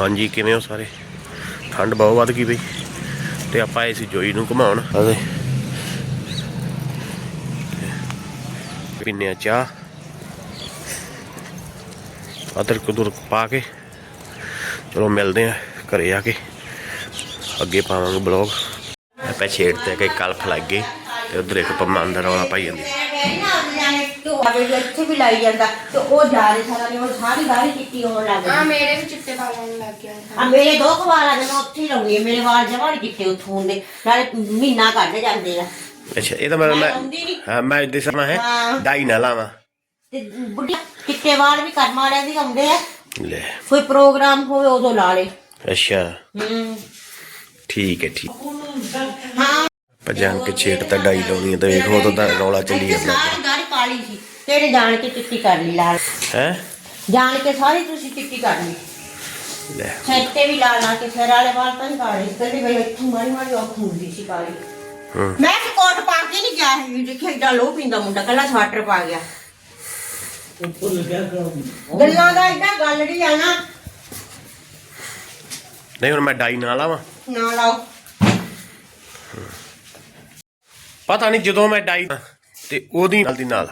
ਹਾਂਜੀ ਕਿਵੇਂ ਹੋ ਸਾਰੇ? ਠੰਡ ਬਹੁਤ ਵੱਧ ਗਈ ਬਈ। ਤੇ ਆਪਾਂ ਆਏ ਸੀ ਜੋਈ ਨੂੰ ਘੁਮਾਉਣ। ਅਤੇ ਪੀਨੇ ਆ ਚਾਹ। ਅਦਰਕ ਉਦਰਕ ਪਾ ਕੇ। ਚਲੋ ਮਿਲਦੇ ਆ ਘਰੇ ਆ ਕੇ। ਅੱਗੇ ਪਾਵਾਂਗੇ ਬਲੌਗ। ਆਪਾਂ ਛੇੜ ਤੇ ਕਿ ਕਲਫ ਲੱਗ ਗਈ ਤੇ ਉਧਰ ਇੱਕ ਪੰਮਾ ਅੰਦਰ ਰੌਲਾ ਪਾਈ ਜਾਂਦੀ। ਇੱਥੇ ਵੀ ਲਾਈ ਜਾਂਦਾ। ਤੇ ਉਹ ਜਾ ਰਹੇ ਸਾਰਾ ਨੇ ਉਹ ਸਾਰੀ ਗਾੜੀ ਚਿੱਟੀ ਹੋਣ ਲੱਗ ਹਾਂ ਗਈ ਮੇਰੇ ਵੀ ਚਿੱਟੇ ਵਾਲ ਆਉਣ ਲੱਗ ਗਿਆ ਆ। ਮੇਰੇ ਦੋ ਕੁ ਵਾਲ ਆ ਨੇ ਮੈਂ ਉੱਥੇ ਹੀ ਲਾਉਂਦੀ ਹਾਂ। ਮੇਰੇ ਵਾਲ ਜਮਾਂ ਨੀ ਚਿੱਟੇ ਉੱਥੋਂ ਦੇ ਨਾਲੇ ਮਹੀਨਾ ਕੱਢ ਜਾਂਦੇ ਆ। ਅੱਛਾ ਇਹ ਤਾਂ ਮੈਂ ਮੈਂ ਲਾਉਂਦੀ ਨੀ। ਹਾਂ ਮੈਂ ਦਿਸਣਾ ਹੈ ਹਾਂ। ਡਾਈ ਨਾ ਲਾਵਾਂ। ਤੇ ਬੁੱਢੀ ਚਿੱਟੇ ਵਾਲ ਵੀ ਕਰਮ ਵਾਲਿਆਂ ਦੀ ਆਉਂਦੇ ਆ। ਲੈ। ਕੋਈ ਪ੍ਰੋਗਰਾਮ ਹੋਵੇ ਉਦੋਂ ਲਾ ਲੇ। ਅੱਛਾ। ਹੂੰ। ਠੀਕ ਹੈ ਠੀਕ। ਹਾਂ ਭਜਾਨ ਕੇ ਛੇੜ ਤਾਂ ਡਾਈ ਲਾਉਣੀ ਤਾਂ ਵੇਖੋ ਉਦੋਂ ਦਾ ਰੌਲਾ ਚੱਲੀ ਜਾਂਦਾ। ਸਾਰੀ ਗਾੜੀ ਕਾਲੀ ਸੀ ਤੇਰੇ ਜਾਣ ਕੇ ਚਿੱਟੀ ਕਰ ਲਈ ਲਾਲ। ਹੈ? ਜਾਣ ਕੇ ਸਾਰੀ ਤੁਸੀਂ ਚਿੱਟੀ ਕਰ ਲਈ। ਲੈ। ਸਿਰ ਤੇ ਵੀ ਲਾ ਲਾ ਕੇ ਸਿਰ ਵਾਲੇ ਵਾਲ ਤਾਂ ਕਾਲੇ ਕੱਲੀ ਬਈ ਇੱਥੋਂ ਮਾਰੀ ਮਾਰੀ ਅੱਖ ਹੁੰਦੀ ਸੀ ਕਾਲੀ। ਮੈਂ ਕਿ ਕੋਟ ਪਾ ਕੇ ਨਹੀਂ ਗਿਆ ਸੀ ਦੇਖਿਆ ਏਡਾ ਲੋ ਪੀਂਦਾ ਮੁੰਡਾ ਕੱਲਾ ਸਵਾਟਰ ਪਾ ਗਿਆ। ਗੱਲਾਂ ਦਾ ਏਡਾ ਗੱਲ ਨਹੀਂ ਆ ਨਾ। ਨਹੀਂ ਹੁਣ ਮੈਂ ਡਾਈ ਨਾ ਲਾਵਾਂ। ਨਾ ਲਾਓ। ਪਤਾ ਨਹੀਂ ਜਦੋਂ ਮੈਂ ਡਾਈ ਤੇ ਉਹਦੀ ਨਾਲ ਦੀ ਨਾਲ?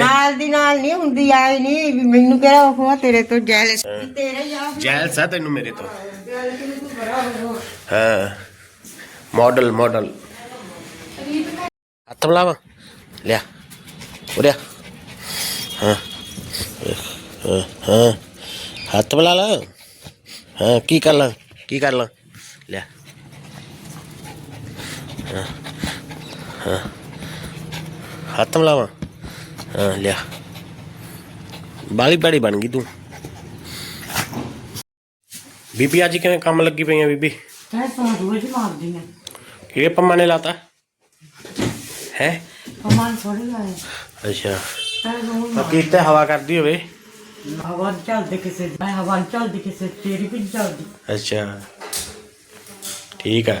ਨਾਲ ਦੀ ਨਾਲ ਨਹੀਂ ਹੁੰਦੀ ਆਈ ਨਹੀਂ ਵੀ ਮੈਨੂੰ ਕਿਹੜਾ ਉਹ ਆ ਤੇਰੇ ਤੋਂ ਜੈਲਸ ਤੇਰੇ ਆ। ਜੈਲਸ ਹੈ ਤੈਨੂੰ ਮੇਰੇ ਤੋਂ। ਹਾਂ ਮਾਡਲ ਮਾਡਲ ਹੱਥ ਮਿਲਾਵਾ। ਲਿਆ। ਉਰਿਆ ਹਾਂ। ਹਾਂ, ਹਾਂ। ਹੱਥ ਮਿਲਾ ਲਾ। ਹਾਂ ਕੀ ਕਰ ਲਾਂ? ਕੀ ਕਰ ਲਾਂ? ਲਿਆ। ਹਾਂ। ਹਾਂ ਹੱਥ ਮਿਲਾਵਾ ਹਾਂ ਲਿਆ ਬਾਲੀ ਬੜੀ ਬਣ ਗਈ ਤੂੰ ਬੀਬੀ ਅੱਜ ਕਿਵੇਂ ਕੰਮ ਲੱਗੀ ਪਈ ਆ ਬੀਬੀ ਕਹਿ ਤਾਂ ਰੋਜ਼ ਮਾਰਦੀ ਮੈਂ ਇਹ ਪੰਮਾ ਨੇ ਲਾਤਾ ਹੈ ਕਮਾਨ ਥੋੜੀ ਆਏ ਅੱਛਾ ਕਹਿ ਰੋਜ਼ ਬਾਕੀ ਇੱਥੇ ਹਵਾ ਕਰਦੀ ਹੋਵੇ ਹਵਾ ਨੀ ਚੱਲਦੀ ਕਿਸੇ ਦੀ ਮੈਂ ਹਵਾ ਨੀ ਚੱਲਦੀ ਕਿਸੇ ਦੀ, ਤੇਰੀ ਵੀ ਨੀ ਚੱਲਦੀ ਅੱਛਾ ਠੀਕ ਆ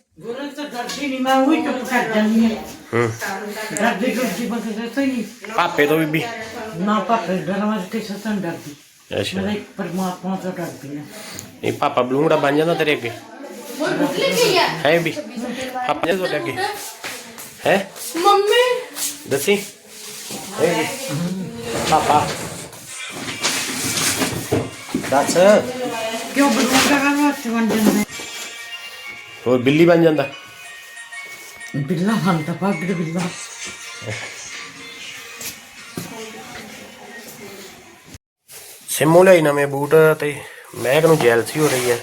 ਗੁਰੂ ਤਾਂ ਡਰਦੀ ਨਹੀਂ ਮੈਂ ਉਹੀ ਚੁੱਪ ਕਰ ਜਾਂਦੀ ਹਾਂ ਹੂੰ ਡਰਦੀ ਗੁਰਜੀ ਬਸ ਸੱਤੇ ਨਹੀਂ ਭਾਪੇ ਤੋਂ ਬੀਬੀ ਨਾ ਪਾਪੇ ਡਰਵਾਜ ਕੇ ਸਤਨ ਡਰਦੀ ਅੱਛਾ ਮੈਂ ਪਰਮਾਤਮਾ ਤੋਂ ਡਰਦੀ ਹਾਂ ਨਹੀਂ ਪਾਪਾ ਬਲੂੰਗੜਾ ਬਣ ਜਾਂਦਾ ਤੇਰੇ ਅੱਗੇ ਹੋਰ ਭੁੱਖ ਲੱਗੀ ਆ ਹੈ ਵੀ ਆਪਣੇ ਤੋਂ ਅੱਗੇ ਹੈ ਮੰਮੀ ਦੱਸੀ ਹੈ ਵੀ? ਪਾਪਾ ਦੱਸ ਕਿਉਂ ਬਲੂੰਗਾ ਵਾ ਚਵੰਜਨ ਦੇ ਹੋਰ ਬਿੱਲੀ ਬਣ ਜਾਂਦਾ। ਬਿੱਲਾ ਬਣਦਾ ਪਾਗੜ ਬਿੱਲਾ। ਸਿੰਮੂ ਲਈ ਨਵੇਂ ਬੂਟ ਤੇ ਮਹਿਕ ਨੂੰ ਜੈਲਸੀ ਹੋ ਰਹੀ ਹੈ।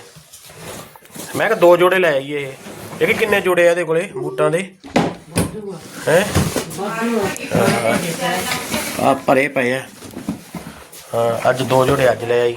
ਮੈਂ ਕਿਹਾ ਦੋ ਜੋੜੇ ਲੈ ਆਈਏ ਇਹ। ਕਿੰਨੇ ਜੋੜੇ ਆ ਇਹਦੇ ਕੋਲੇ ਬੂਟਾਂ ਦੇ? ਹੈ? ਆ ਭਰੇ ਪਏ ਆ। ਹਾਂ ਅੱਜ ਦੋ ਜੋੜੇ ਅੱਜ ਲੈ ਆਈ।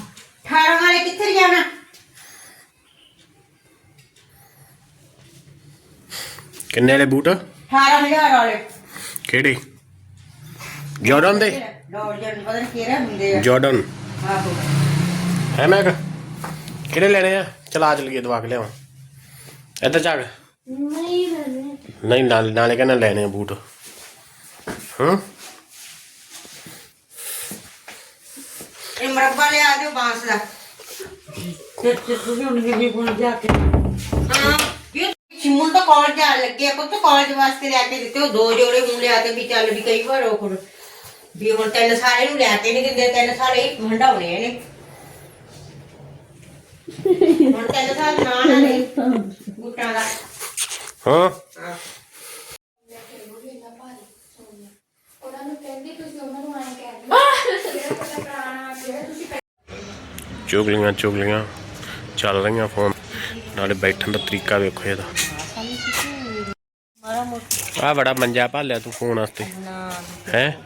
ਖਾਣ ਵਾਲੇ ਕਿੱਥੇ ਜਾਣਾ? ਕਿੰਨੇ ਵਾਲੇ ਬੂਟ? 18000 ਵਾਲੇ। ਕਿਹੜੇ? ਜਾਰਡਨ ਦੇ? ਜਾਰਡਨ ਪਤਾ ਹੈ ਮੈਂ ਕਿਹੜੇ ਲੈਣੇ ਆ? ਚਲਾ ਚਲ ਗਏ ਦਵਾ ਕੇ ਲਿਆਵਾਂ। ਇੱਧਰ ਚੱਕ ਨਹੀਂ ਲੈਣੇ। ਨਹੀਂ ਨਾਲ ਨਾਲੇ ਕਹਿੰਦਾ ਲੈਣੇ ਆ ਬੂਟ। ਹਾਂ? ਇਹ ਮਰੱਬਾ ਲਿਆ ਦਿਓ ਬਾਂਸ ਦਾ। ਤੇ ਤੇ ਤੁਸੀਂ ਹੁਣ ਵੀ ਫੋਨ ਜਾ ਕੇ ਹਾਂ ਇਹ ਸ਼ਿਮੂ ਤਾਂ ਕਾਲਜ ਆ ਲੱਗੇ ਆ ਪੁੱਤ ਕਾਲਜ ਵਾਸਤੇ ਲੈ ਕੇ ਦਿੱਤੇ ਉਹ ਦੋ ਜੋੜੇ ਹੁਣ ਲਿਆ ਤੇ ਵੀ ਚੱਲ ਵੀ ਕਈ ਵਾਰ ਉਹ ਕੋਲ ਵੀ ਹੁਣ ਤਿੰਨ ਸਾਲ ਇਹਨੂੰ ਲੈ ਕੇ ਨਹੀਂ ਦਿੰਦੇ ਤਿੰਨ ਸਾਲ ਇਹ ਹੰਡਾਉਣੇ ਨੇ ਹੁਣ ਤਿੰਨ ਸਾਲ ਨਾ ਨਾ ਨਹੀਂ ਗੁੱਟਾਂ ਦਾ। ਹਾਂ। ਚੁਗਲੀਆਂ ਚੁਗਲੀਆਂ ਚੱਲ ਰਹੀਆਂ ਫੋਨ ਨਾਲੇ ਬੈਠਣ ਦਾ ਤਰੀਕਾ ਵੇਖੋ ਇਹਦਾ। ਆ ਬੜਾ ਮੰਜਾ ਭਾਲਿਆ ਤੂੰ ਫੋਨ ਵਾਸਤੇ। ਹੈ?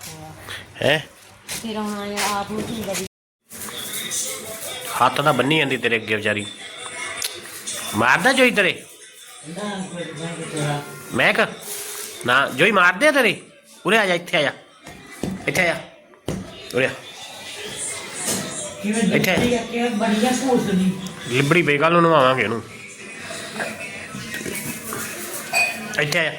ਹੈ? ਫਿਰ ਹੁਣ ਆਪ ਨੂੰ ਹੁੰਦਾ ਵੀ ਹੱਥ ਤਾਂ ਬੰਨੀ ਜਾਂਦੀ ਤੇਰੇ ਅੱਗੇ ਵਿਚਾਰੀ। ਮਾਰਦਾ ਜੋਈ ਤੇਰੇ? ਮੈਂ ਕ ਨਾ, ਜੋਈ ਮਾਰਦੇ ਆ ਤੇਰੇ? ਉਰੇ ਆ ਜਾ, ਇੱਥੇ ਆ ਜਾ। ਇੱਥੇ ਆ ਜਾ। ਉਰੇ ਆ। ਇੱਥੇ। ਦਿੱਤੀ ਕਿ ਬੜੀਆ ਸੋਚਦੀ ਲਿਬੜੀ ਪਈ ਕੱਲ ਨੂੰ ਨਵਾਵਾਂਗੇ ਇਹਨੂੰ ਇੱਥੇ ਆ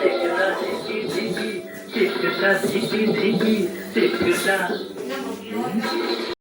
Tek güzel, tek güzel, tek güzel.